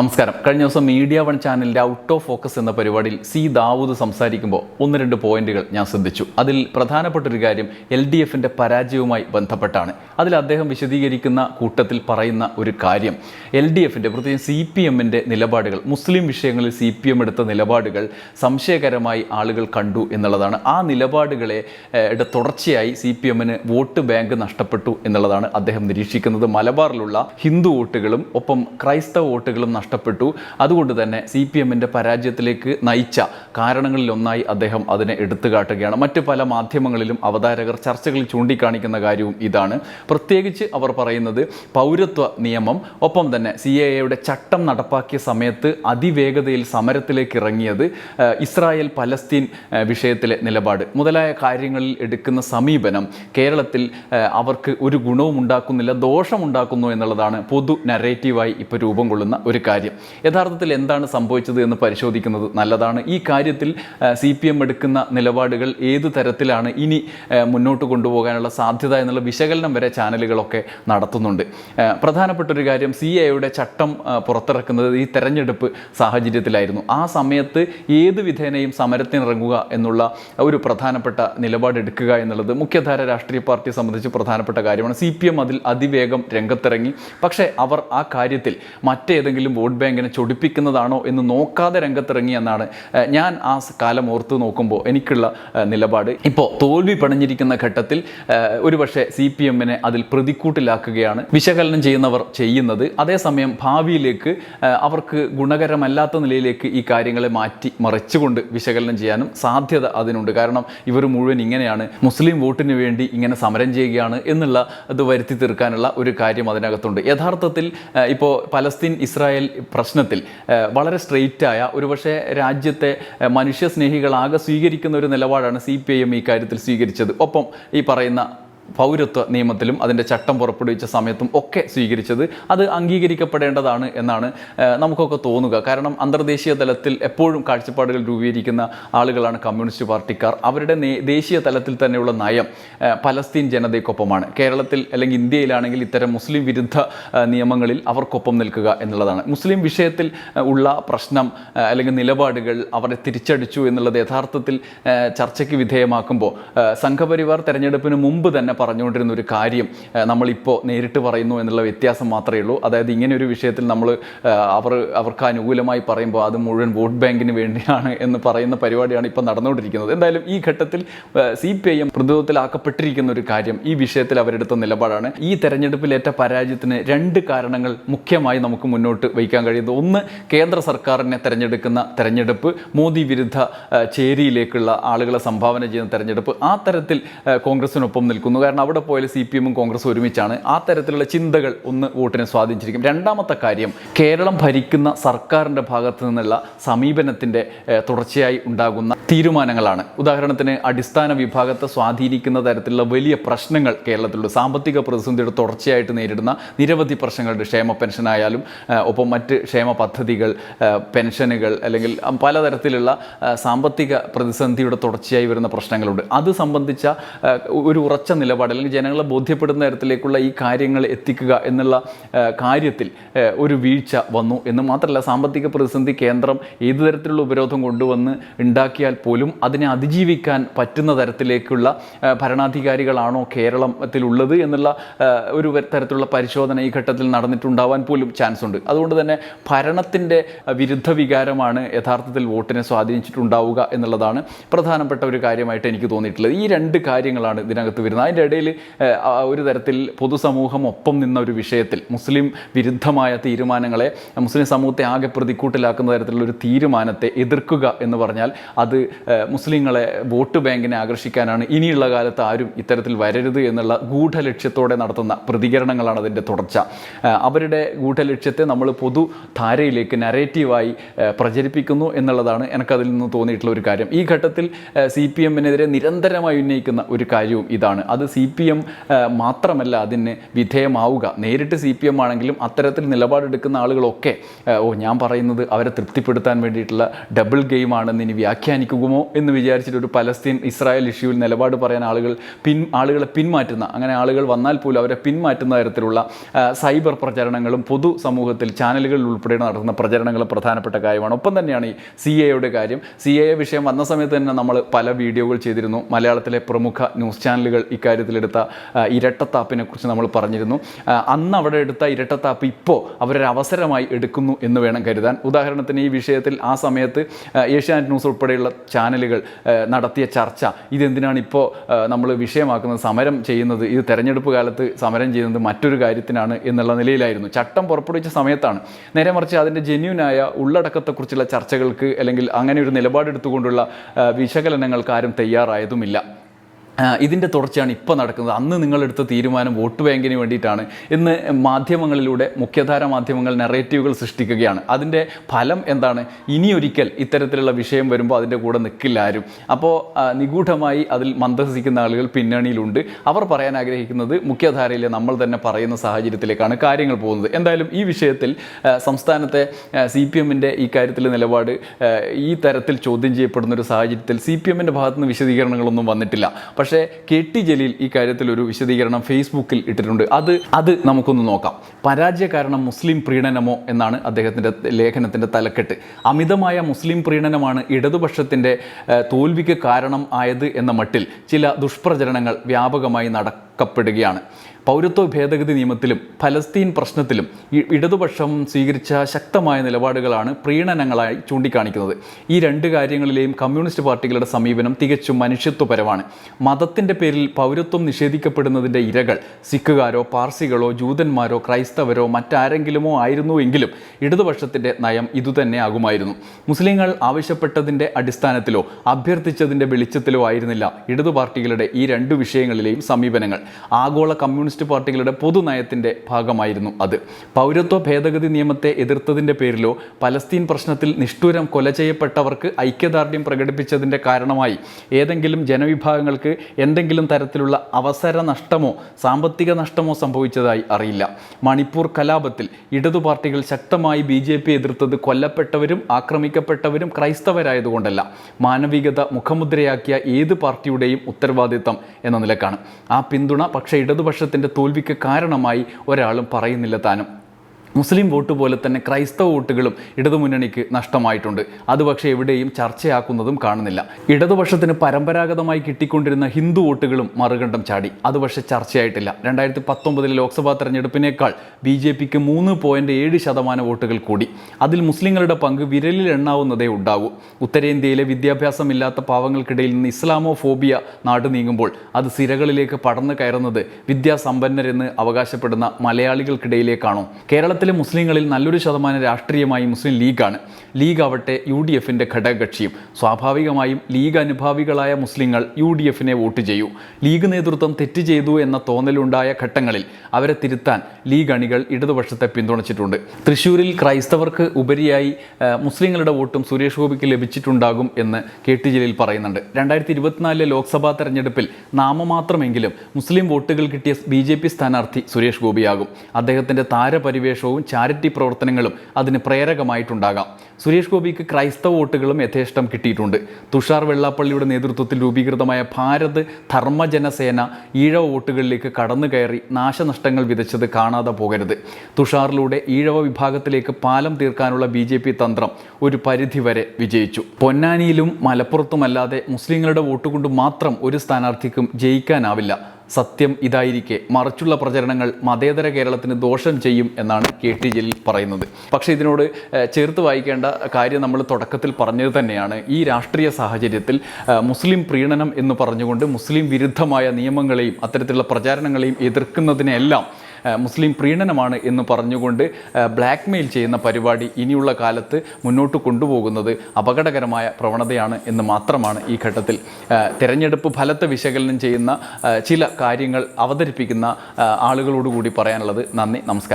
നമസ്കാരം. കഴിഞ്ഞ ദിവസം മീഡിയ വൺ ചാനലിന്റെ ഔട്ട് ഓഫ് ഫോക്കസ് എന്ന പരിപാടിയിൽ സി ദാവൂദ് സംസാരിക്കുമ്പോൾ ഒന്ന് രണ്ട് പോയിന്റുകൾ ഞാൻ ശ്രദ്ധിച്ചു. അതിൽ പ്രധാനപ്പെട്ട ഒരു കാര്യം എൽ ഡി എഫിന്റെ പരാജയവുമായി ബന്ധപ്പെട്ടാണ്. അതിൽ അദ്ദേഹം വിശദീകരിക്കുന്ന കൂട്ടത്തിൽ പറയുന്ന ഒരു കാര്യം. എൽ ഡി എഫിന്റെ പ്രത്യേകിച്ച് സി പി എമ്മിന്റെ നിലപാടുകൾ മുസ്ലിം വിഷയങ്ങളിൽ സി പി എം എടുത്ത നിലപാടുകൾ സംശയകരമായി ആളുകൾ കണ്ടു എന്നുള്ളതാണ്. ആ നിലപാടുകളെ തുടർച്ചയായി സി പി എമ്മിന് വോട്ട് ബാങ്ക് നഷ്ടപ്പെട്ടു എന്നുള്ളതാണ് അദ്ദേഹം നിരീക്ഷിക്കുന്നത്. മലബാറിലുള്ള ഹിന്ദു വോട്ടുകളും ഒപ്പം ക്രൈസ്തവ വോട്ടുകളും അതുകൊണ്ട് തന്നെ സി പി എമ്മിന്റെ പരാജയത്തിലേക്ക് നയിച്ച കാരണങ്ങളിലൊന്നായി അദ്ദേഹം അതിനെ എടുത്തു കാട്ടുകയാണ് മറ്റ് പല മാധ്യമങ്ങളിലും അവതാരകർ ചർച്ചകളിൽ ചൂണ്ടിക്കാണിക്കുന്ന കാര്യവും ഇതാണ്. പ്രത്യേകിച്ച് അവർ പറയുന്നത് പൗരത്വ നിയമം ഒപ്പം തന്നെ സി എ എയുടെ ചട്ടം നടപ്പാക്കിയ സമയത്ത് അതിവേഗതയിൽ സമരത്തിലേക്ക് ഇറങ്ങിയത് ഇസ്രായേൽ പലസ്തീൻ വിഷയത്തിലെ നിലപാട് മുതലായ കാര്യങ്ങളിൽ എടുക്കുന്ന സമീപനം കേരളത്തിൽ അവർക്ക് ഒരു ഗുണവും ഉണ്ടാക്കുന്നില്ല ദോഷമുണ്ടാക്കുന്നു എന്നുള്ളതാണ് പൊതു നരേറ്റീവായി ഇപ്പോൾ രൂപം കൊള്ളുന്ന ഒരു കാര്യം. യഥാർത്ഥത്തിൽ എന്താണ് സംഭവിച്ചത് എന്ന് പരിശോധിക്കുന്നത് നല്ലതാണ്. ഈ കാര്യത്തിൽ സി പി എം എടുക്കുന്ന നിലപാടുകൾ ഏത് തരത്തിലാണ് ഇനി മുന്നോട്ട് കൊണ്ടുപോകാനുള്ള സാധ്യത എന്നുള്ള വിശകലനം വരെ ചാനലുകളൊക്കെ നടത്തുന്നുണ്ട്. പ്രധാനപ്പെട്ട ഒരു കാര്യം സി എയുടെ ചട്ടം പുറത്തിറക്കുന്നത് ഈ തെരഞ്ഞെടുപ്പ് സാഹചര്യത്തിലായിരുന്നു. ആ സമയത്ത് ഏത് വിധേനയും സമരത്തിനിറങ്ങുക എന്നുള്ള ഒരു പ്രധാനപ്പെട്ട നിലപാടെടുക്കുക എന്നുള്ളത് മുഖ്യധാര രാഷ്ട്രീയ പാർട്ടിയെ സംബന്ധിച്ച് പ്രധാനപ്പെട്ട കാര്യമാണ്. സി പി എം അതിൽ അതിവേഗം രംഗത്തിറങ്ങി. പക്ഷേ അവർ ആ കാര്യത്തിൽ മറ്റേതെങ്കിലും വോട്ട് ബാങ്കിനെ ചൊടിപ്പിക്കുന്നതാണോ എന്ന് നോക്കാതെ രംഗത്തിറങ്ങി എന്നാണ് ഞാൻ ആ കാലം ഓർത്ത് നോക്കുമ്പോൾ എനിക്കുള്ള നിലപാട്. ഇപ്പോൾ തോൽവി പണഞ്ഞിരിക്കുന്ന ഘട്ടത്തിൽ ഒരുപക്ഷെ സി പി എമ്മിനെ അതിൽ പ്രതിക്കൂട്ടിലാക്കുകയാണ് വിശകലനം ചെയ്യുന്നവർ ചെയ്യുന്നത്. അതേസമയം ഭാവിയിലേക്ക് അവർക്ക് ഗുണകരമല്ലാത്ത നിലയിലേക്ക് ഈ കാര്യങ്ങളെ മാറ്റി മറിച്ചുകൊണ്ട് വിശകലനം ചെയ്യാനും സാധ്യത അതിനുണ്ട്. കാരണം ഇവർ മുഴുവൻ ഇങ്ങനെയാണ് മുസ്ലിം വോട്ടിന് വേണ്ടി ഇങ്ങനെ സമരം ചെയ്യുകയാണ് എന്നുള്ള ഇത് വരുത്തി തീർക്കാനുള്ള ഒരു കാര്യം അതിനകത്തുണ്ട്. യഥാർത്ഥത്തിൽ ഇപ്പോൾ പലസ്തീൻ ഇസ്രായേൽ പ്രശ്നത്തിൽ വളരെ സ്ട്രെയിറ്റായ ഒരുപക്ഷെ രാജ്യത്തെ മനുഷ്യസ്നേഹികളാകെ സ്വീകരിക്കുന്ന ഒരു നിലപാടാണ് സി പി ഐ എം ഈ കാര്യത്തിൽ സ്വീകരിച്ചത്. ഒപ്പം ഈ പറയുന്ന പൗരത്വ നിയമത്തിലും അതിന്റെ ചട്ടം പുറപ്പെടുവിച്ച സമയത്തും ഒക്കെ സ്വീകരിച്ചത് അത് അംഗീകരിക്കപ്പെടേണ്ടതാണ് എന്നാണ് നമുക്കൊക്കെ തോന്നുക. കാരണം അന്തർദേശീയ തലത്തിൽ എപ്പോഴും കാഴ്ചപ്പാടുകൾ രൂപീകരിക്കുന്ന ആളുകളാണ് കമ്മ്യൂണിസ്റ്റ് പാർട്ടിക്കാർ. അവരുടെ ദേശീയ തലത്തിൽ തന്നെയുള്ള നയം പലസ്തീൻ ജനതയ്ക്കൊപ്പമാണ്. കേരളത്തിൽ അല്ലെങ്കിൽ ഇന്ത്യയിലാണെങ്കിൽ ഇത്തരം മുസ്ലിം വിരുദ്ധ നിയമങ്ങളിൽ അവർക്കൊപ്പം നിൽക്കുക എന്നുള്ളതാണ്. മുസ്ലിം വിഷയത്തിൽ ഉള്ള പ്രശ്നം അല്ലെങ്കിൽ നിലപാടുകൾ അവരെ തിരിച്ചടിച്ചു എന്നുള്ളത് യഥാർത്ഥത്തിൽ ചർച്ചയ്ക്ക് വിധേയമാക്കുമ്പോൾ സംഘപരിവാർ തെരഞ്ഞെടുപ്പിന് മുമ്പ് തന്നെ പറഞ്ഞുകൊണ്ടിരുന്ന ഒരു കാര്യം നമ്മളിപ്പോൾ നേരിട്ട് പറയുന്നു എന്നുള്ള വ്യത്യാസം മാത്രമേ ഉള്ളൂ. അതായത് ഇങ്ങനെ ഒരു വിഷയത്തിൽ നമ്മൾ അവർ അവർക്ക് അനുകൂലമായി പറയുമ്പോൾ അത് മുഴുവൻ വോട്ട് ബാങ്കിന് വേണ്ടിയാണ് എന്ന് പറയുന്ന പരിപാടിയാണ് ഇപ്പോൾ നടന്നുകൊണ്ടിരിക്കുന്നത്. എന്തായാലും ഈ ഘട്ടത്തിൽ സി പി ഐ എം പ്രതിരോധത്തിലാക്കപ്പെട്ടിരിക്കുന്ന ഒരു കാര്യം ഈ വിഷയത്തിൽ അവരെടുത്ത നിലപാടാണ്. ഈ തെരഞ്ഞെടുപ്പിലേറ്റ പരാജയത്തിന് രണ്ട് കാരണങ്ങൾ മുഖ്യമായി നമുക്ക് മുന്നോട്ട് വയ്ക്കാൻ കഴിയുന്നത്. ഒന്ന് കേന്ദ്ര സർക്കാരിനെ തെരഞ്ഞെടുക്കുന്ന തെരഞ്ഞെടുപ്പ് മോദി വിരുദ്ധ ചേരിയിലേക്കുള്ള ആളുകളെ സംഭാവന ചെയ്യുന്ന തെരഞ്ഞെടുപ്പ്. ആ തരത്തിൽ കോൺഗ്രസിനൊപ്പം നിൽക്കുന്നു. കാരണം അവിടെ പോയാൽ സി പി എമ്മും കോൺഗ്രസും ഒരുമിച്ചാണ്. ആ തരത്തിലുള്ള ചിന്തകൾ ഒന്ന് വോട്ടിനെ സ്വാധീനിച്ചിരിക്കും. രണ്ടാമത്തെ കാര്യം കേരളം ഭരിക്കുന്ന സർക്കാരിന്റെ ഭാഗത്തു നിന്നുള്ള സമീപനത്തിന്റെ തുടർച്ചയായി ഉണ്ടാകുന്ന തീരുമാനങ്ങളാണ്. ഉദാഹരണത്തിന് അടിസ്ഥാന വിഭാഗത്തെ സ്വാധീനിക്കുന്ന തരത്തിലുള്ള വലിയ പ്രശ്നങ്ങൾ കേരളത്തിലുണ്ട്. സാമ്പത്തിക പ്രതിസന്ധിയുടെ തുടർച്ചയായിട്ട് നേരിടുന്ന നിരവധി പ്രശ്നങ്ങളുണ്ട് ക്ഷേമ പെൻഷനായാലും ഒപ്പം മറ്റ് ക്ഷേമ പദ്ധതികൾ പെൻഷനുകൾ അല്ലെങ്കിൽ പലതരത്തിലുള്ള സാമ്പത്തിക പ്രതിസന്ധിയുടെ തുടർച്ചയായി വരുന്ന പ്രശ്നങ്ങളുണ്ട്. അത് സംബന്ധിച്ച ഒരു ഉറച്ച നിലപാട് അല്ലെങ്കിൽ ജനങ്ങളെ ബോധ്യപ്പെടുന്ന തരത്തിലേക്കുള്ള ഈ കാര്യങ്ങൾ എത്തിക്കുക എന്നുള്ള കാര്യത്തിൽ ഒരു വീഴ്ച വന്നു. എന്ന് മാത്രമല്ല സാമ്പത്തിക പ്രതിസന്ധി കേന്ദ്രം ഏത് തരത്തിലുള്ള ഉപരോധം കൊണ്ടുവന്ന് ഉണ്ടാക്കിയാൽ പോലും അതിനെ അതിജീവിക്കാൻ പറ്റുന്ന തരത്തിലേക്കുള്ള ഭരണാധികാരികളാണോ കേരളത്തിലുള്ളത് എന്നുള്ള ഒരു തരത്തിലുള്ള പരിശോധന ഈ ഘട്ടത്തിൽ നടന്നിട്ടുണ്ടാവാൻ പോലും ചാൻസ് ഉണ്ട്. അതുകൊണ്ട് തന്നെ ഭരണത്തിന്റെ വിരുദ്ധ വികാരമാണ് യഥാർത്ഥത്തിൽ വോട്ടിനെ സ്വാധീനിച്ചിട്ടുണ്ടാവുക എന്നുള്ളതാണ് പ്രധാനപ്പെട്ട ഒരു കാര്യമായിട്ട് എനിക്ക് തോന്നിയിട്ടുള്ളത്. ഈ രണ്ട് കാര്യങ്ങളാണ് ഇതിനകത്ത് വരുന്നത്. അതിന്റെ ഇടയിൽ ഒരു തരത്തിൽ പൊതുസമൂഹം ഒപ്പം നിന്ന ഒരു വിഷയത്തിൽ മുസ്ലിം വിരുദ്ധമായ തീരുമാനങ്ങളെ മുസ്ലിം സമൂഹത്തെ ആകെ പ്രതിക്കൂട്ടിലാക്കുന്ന തരത്തിലുള്ള ഒരു തീരുമാനത്തെ എതിർക്കുക എന്ന് പറഞ്ഞാൽ അത് മുസ്ലിങ്ങളെ വോട്ട് ബാങ്കിനെ ആകർഷിക്കാനാണ് ഇനിയുള്ള കാലത്ത് ആരും ഇത്തരത്തിൽ വരരുത് എന്നുള്ള ഗൂഢലക്ഷ്യത്തോടെ നടത്തുന്ന പ്രതികരണങ്ങളാണ് അതിന്റെ തുടർച്ച. അവരുടെ ഗൂഢലക്ഷ്യത്തെ നമ്മൾ പൊതു ധാരയിലേക്ക് നരേറ്റീവായി പ്രചരിപ്പിക്കുന്നു എന്നുള്ളതാണ് എനിക്കതിൽ നിന്ന് തോന്നിയിട്ടുള്ള ഒരു കാര്യം. ഈ ഘട്ടത്തിൽ സി പി എമ്മിനെതിരെ നിരന്തരമായി ഉന്നയിക്കുന്ന ഒരു കാര്യവും ഇതാണ്. അത് സി പി എം മാത്രമല്ല അതിന് വിധേയമാവുക. നേരിട്ട് സി പി എം ആണെങ്കിലും അത്തരത്തിൽ നിലപാടെടുക്കുന്ന ആളുകളൊക്കെ ഓ ഞാൻ പറയുന്നത് അവരെ തൃപ്തിപ്പെടുത്താൻ വേണ്ടിയിട്ടുള്ള ഡബിൾ ഗെയിമാണെന്ന് ഇനി വ്യാഖ്യാനിക്കുമോ എന്ന് വിചാരിച്ചിട്ട് ഒരു പലസ്തീൻ ഇസ്രായേൽ ഇഷ്യൂവിൽ നിലപാട് പറയാൻ ആളുകൾ പിൻ ആളുകളെ പിന്മാറ്റുന്ന അങ്ങനെ ആളുകൾ വന്നാൽ പോലും അവരെ പിന്മാറ്റുന്ന തരത്തിലുള്ള സൈബർ പ്രചരണങ്ങളും പൊതു സമൂഹത്തിൽ ചാനലുകളിൽ ഉൾപ്പെടെ നടത്തുന്ന പ്രചരണങ്ങളും പ്രധാനപ്പെട്ട കാര്യമാണ്. ഒപ്പം തന്നെയാണ് ഈ സി എയുടെ കാര്യം. സി എ വിഷയം വന്ന സമയത്ത് തന്നെ നമ്മൾ പല വീഡിയോകൾ ചെയ്തിരുന്നു. മലയാളത്തിലെ പ്രമുഖ ന്യൂസ് ചാനലുകൾ ഇക്കാര്യത്തിലെടുത്ത ആ, ഇരട്ടത്താപ്പിനെ കുറിച്ച് നമ്മൾ പറഞ്ഞിരുന്നു. അന്ന് അവിടെ എടുത്ത ഇരട്ടത്താപ്പ് ഇപ്പോൾ അവരൊരവസരമായി എടുക്കുന്നു എന്ന് വേണം കരുതാൻ. ഉദാഹരണത്തിന് ഈ വിഷയത്തിൽ ആ സമയത്ത് ഏഷ്യാനെറ്റ് ന്യൂസ് ഉൾപ്പെടെയുള്ള ചാനലുകൾ നടത്തിയ ചർച്ച ഇതെന്തിനാണ് ഇപ്പോൾ നമ്മൾ വിഷയമാക്കുന്നത് സമരം ചെയ്യുന്നത് ഇത് തെരഞ്ഞെടുപ്പ് കാലത്ത് സമരം ചെയ്യുന്നത് മറ്റൊരു കാര്യത്തിനാണ് എന്നുള്ള നിലയിലായിരുന്നു. ചട്ടം പുറപ്പെടുവിച്ച സമയത്താണ്. നേരെ മറിച്ച് അതിന്റെ ജെന്യൂനായ ഉള്ളടക്കത്തെക്കുറിച്ചുള്ള ചർച്ചകൾക്ക് അല്ലെങ്കിൽ അങ്ങനെ ഒരു നിലപാടെടുത്തുകൊണ്ടുള്ള വിശകലനങ്ങൾക്ക് ആരും തയ്യാറായതുമില്ല. ഇതിന്റെ തുടർച്ചയാണ് ഇപ്പോൾ നടക്കുന്നത്. അന്ന് നിങ്ങളെടുത്ത തീരുമാനം വോട്ട് ബാങ്കിന് വേണ്ടിയിട്ടാണ്. ഇന്ന് മാധ്യമങ്ങളിലൂടെ മുഖ്യധാര മാധ്യമങ്ങൾ നെറേറ്റീവുകൾ സൃഷ്ടിക്കുകയാണ്. അതിന്റെ ഫലം എന്താണ്? ഇനിയൊരിക്കൽ ഇത്തരത്തിലുള്ള വിഷയം വരുമ്പോൾ അതിന്റെ കൂടെ നിൽക്കില്ല ആരും. അപ്പോൾ നിഗൂഢമായി അതിൽ മന്ദഹസിക്കുന്ന ആളുകൾ പിന്നണിയിലുണ്ട്. അവർ പറയാൻ ആഗ്രഹിക്കുന്നത് മുഖ്യധാരയിലെ നമ്മൾ തന്നെ പറയുന്ന സാഹചര്യത്തിലേക്കാണ് കാര്യങ്ങൾ പോകുന്നത്. എന്തായാലും ഈ വിഷയത്തിൽ സംസ്ഥാനത്തെ സി പി എമ്മിന്റെ ഈ കാര്യത്തിൽ നിലപാട് ഈ തരത്തിൽ ചോദ്യം ചെയ്യപ്പെടുന്ന ഒരു സാഹചര്യത്തിൽ സി പി എമ്മിന്റെ ഭാഗത്തുനിന്ന് വിശദീകരണങ്ങളൊന്നും വന്നിട്ടില്ല. പക്ഷേ കെ ടി ജലീൽ ഈ കാര്യത്തിൽ ഒരു വിശദീകരണം ഫേസ്ബുക്കിൽ ഇട്ടിട്ടുണ്ട്. അത് അത് നമുക്കൊന്ന് നോക്കാം. പരാജയ കാരണം മുസ്ലിം പ്രീണനമോ എന്നാണ് അദ്ദേഹത്തിന്റെ ലേഖനത്തിന്റെ തലക്കെട്ട്. അമിതമായ മുസ്ലിം പ്രീണനമാണ് ഇടതുപക്ഷത്തിന്റെ തോൽവിക്ക് കാരണം ആയത് എന്ന മട്ടിൽ ചില ദുഷ്പ്രചരണങ്ങൾ വ്യാപകമായി നടക്കപ്പെടുകയാണ് പൗരത്വ ഭേദഗതി നിയമത്തിലും ഫലസ്തീൻ പ്രശ്നത്തിലും ഇടതുപക്ഷം സ്വീകരിച്ച ശക്തമായ നിലപാടുകളാണ് പ്രീണനങ്ങളായി ചൂണ്ടിക്കാണിക്കുന്നത്. ഈ രണ്ട് കാര്യങ്ങളിലെയും കമ്മ്യൂണിസ്റ്റ് പാർട്ടികളുടെ സമീപനം തികച്ചും മനുഷ്യത്വപരമാണ്. മതത്തിന്റെ പേരിൽ പൗരത്വം നിഷേധിക്കപ്പെടുന്നതിന്റെ ഇരകൾ സിഖുകാരോ പാർസികളോ ജൂതന്മാരോ ക്രൈസ്തവരോ മറ്റാരെങ്കിലുമോ ആയിരുന്നുവെങ്കിലും ഇടതുപക്ഷത്തിന്റെ നയം ഇതുതന്നെ ആകുമായിരുന്നു. മുസ്ലിങ്ങൾ ആവശ്യപ്പെട്ടതിന്റെ അടിസ്ഥാനത്തിലോ അഭ്യർത്ഥിച്ചതിന്റെ വെളിച്ചത്തിലോ ആയിരുന്നില്ല ഇടതു പാർട്ടികളുടെ ഈ രണ്ട് വിഷയങ്ങളിലെയും സമീപനങ്ങൾ. ആഗോള കമ്മ്യൂണിസ്റ്റ് പാർട്ടികളുടെ പൊതുനയത്തിന്റെ ഭാഗമായിരുന്നു അത്. പൗരത്വ ഭേദഗതി നിയമത്തെ എതിർത്തതിന്റെ പേരിലോ പലസ്തീൻ പ്രശ്നത്തിൽ നിഷ്ഠൂരം കൊല ചെയ്യപ്പെട്ടവർക്ക് ഐക്യദാർഢ്യം പ്രകടിപ്പിച്ചതിന്റെ കാരണമായി ഏതെങ്കിലും ജനവിഭാഗങ്ങൾക്ക് എന്തെങ്കിലും തരത്തിലുള്ള അവസര നഷ്ടമോ സാമ്പത്തിക നഷ്ടമോ സംഭവിച്ചതായി അറിയില്ല. മണിപ്പൂർ കലാപത്തിൽ ഇടതു പാർട്ടികൾ ശക്തമായി ബി ജെ പി എതിർത്തത് കൊല്ലപ്പെട്ടവരും ആക്രമിക്കപ്പെട്ടവരും ക്രൈസ്തവരായതുകൊണ്ടല്ല. മാനവികത മുഖമുദ്രയാക്കിയ ഏത് പാർട്ടിയുടെയും ഉത്തരവാദിത്തം എന്ന നിലക്കാണ്. ആ പിന്തുണ പക്ഷേ ഇടതുപക്ഷത്തിന്റെ തോൽവിക്ക് കാരണമായി ഒരാളും പറയുന്നില്ല താനും. മുസ്ലിം വോട്ട് പോലെ തന്നെ ക്രൈസ്തവ വോട്ടുകളും ഇടതുമുന്നണിക്ക് നഷ്ടമായിട്ടുണ്ട്. അത് പക്ഷേ എവിടെയും ചർച്ചയാക്കുന്നതും കാണുന്നില്ല. ഇടതുപക്ഷത്തിന് പരമ്പരാഗതമായി കിട്ടിക്കൊണ്ടിരുന്ന ഹിന്ദു വോട്ടുകളും മറുകണ്ഠം ചാടി. അത് പക്ഷേ ചർച്ചയായിട്ടില്ല. രണ്ടായിരത്തി പത്തൊമ്പതിലെ ലോക്സഭാ തെരഞ്ഞെടുപ്പിനേക്കാൾ ബി ജെ പിക്ക് മൂന്ന് പോയിന്റ് ഏഴ് ശതമാനം വോട്ടുകൾ കൂടി. അതിൽ മുസ്ലിങ്ങളുടെ പങ്ക് വിരലിൽ എണ്ണാവുന്നതേ ഉണ്ടാകൂ ഉത്തരേന്ത്യയിലെ വിദ്യാഭ്യാസമില്ലാത്ത പാവങ്ങൾക്കിടയിൽ നിന്ന് ഇസ്ലാമോ ഫോബിയ നാട് നീങ്ങുമ്പോൾ അത് സിരകളിലേക്ക് പടർന്നു കയറുന്നത് വിദ്യാസമ്പന്നരെന്ന് അവകാശപ്പെടുന്ന മലയാളികൾക്കിടയിലേക്കാണോ? കേരളത്തിലെ മുസ്ലിങ്ങളിൽ നല്ലൊരു ശതമാനം രാഷ്ട്രീയമായി മുസ്ലിം ലീഗാണ്. ലീഗ് ആവട്ടെ യു ഡി എഫിന്റെ ഘടകകക്ഷിയും. സ്വാഭാവികമായും ലീഗ് അനുഭാവികളായ മുസ്ലിങ്ങൾ യു ഡി എഫിനെ വോട്ട് ചെയ്യൂ. ലീഗ് നേതൃത്വം തെറ്റ് ചെയ്തു എന്ന തോന്നലുണ്ടായ ഘട്ടങ്ങളിൽ അവരെ തിരുത്താൻ ലീഗ് അണികൾ ഇടതുപക്ഷത്തെ പിന്തുണച്ചിട്ടുണ്ട്. തൃശ്ശൂരിൽ ക്രൈസ്തവർക്ക് ഉപരിയായി മുസ്ലിങ്ങളുടെ വോട്ടും സുരേഷ് ഗോപിക്ക് ലഭിച്ചിട്ടുണ്ടാകും എന്ന് കെ ടി ജലീൽ പറയുന്നുണ്ട്. രണ്ടായിരത്തി ഇരുപത്തിനാലിലെ ലോക്സഭാ തെരഞ്ഞെടുപ്പിൽ നാമമാത്രമെങ്കിലും മുസ്ലിം വോട്ടുകൾ കിട്ടിയ ബി ജെ പി സ്ഥാനാർത്ഥി സുരേഷ് ഗോപിയാകും. അദ്ദേഹത്തിന്റെ താരപരിവേഷവും ചാരിറ്റി പ്രവർത്തനങ്ങളും അതിന് പ്രേരകമായിട്ടുണ്ടാകാം. സുരേഷ് ഗോപിക്ക് ക്രൈസ്തവ വോട്ടുകളും യഥേഷ്ടം കിട്ടിയിട്ടുണ്ട്. തുഷാർ വെള്ളാപ്പള്ളിയുടെ നേതൃത്വത്തിൽ രൂപീകൃതമായ ഭാരത് ധർമ്മജനസേന ഈഴവ വോട്ടുകളിലേക്ക് കടന്നു കയറി നാശനഷ്ടങ്ങൾ വിതച്ചത് കാണാതെ പോകരുത്. തുഷാറിലൂടെ ഈഴവ വിഭാഗത്തിലേക്ക് പാലം തീർക്കാനുള്ള ബി ജെ പി തന്ത്രം ഒരു പരിധിവരെ വിജയിച്ചു. പൊന്നാനിയിലും മലപ്പുറത്തുമല്ലാതെ മുസ്ലിങ്ങളുടെ വോട്ടുകൊണ്ട് മാത്രം ഒരു സ്ഥാനാർത്ഥിക്കും ജയിക്കാനാവില്ല. സത്യം ഇതായിരിക്കെ. മറിച്ചുള്ള പ്രചരണങ്ങൾ മതേതര കേരളത്തിന് ദോഷം ചെയ്യും എന്നാണ് കെ ടി ജലീൽ പറയുന്നത്. പക്ഷേ ഇതിനോട് ചേർത്ത് വായിക്കേണ്ട കാര്യം നമ്മൾ തുടക്കത്തിൽ പറഞ്ഞത് തന്നെയാണ്. ഈ രാഷ്ട്രീയ സാഹചര്യത്തിൽ മുസ്ലിം പ്രീണനം എന്ന് പറഞ്ഞുകൊണ്ട് മുസ്ലിം വിരുദ്ധമായ നിയമങ്ങളെയും അത്തരത്തിലുള്ള പ്രചാരണങ്ങളെയും എതിർക്കുന്നതിനെല്ലാം മുസ്ലിം പ്രീണനമാണ് എന്ന് പറഞ്ഞുകൊണ്ട് ബ്ലാക്ക് മെയിൽ ചെയ്യുന്ന പരിപാടി ഇനിയുള്ള കാലത്ത് മുന്നോട്ട് കൊണ്ടുപോകുന്നത് അപകടകരമായ പ്രവണതയാണ് എന്ന് മാത്രമാണ് ഈ ഘട്ടത്തിൽ. തിരഞ്ഞെടുപ്പ് ഫലത്തെ വിശകലനം ചെയ്യുന്ന ചില കാര്യങ്ങൾ അവതരിപ്പിക്കുന്ന ആളുകളോടുകൂടി പറയാനുള്ളത് നന്ദി നമസ്കാരം.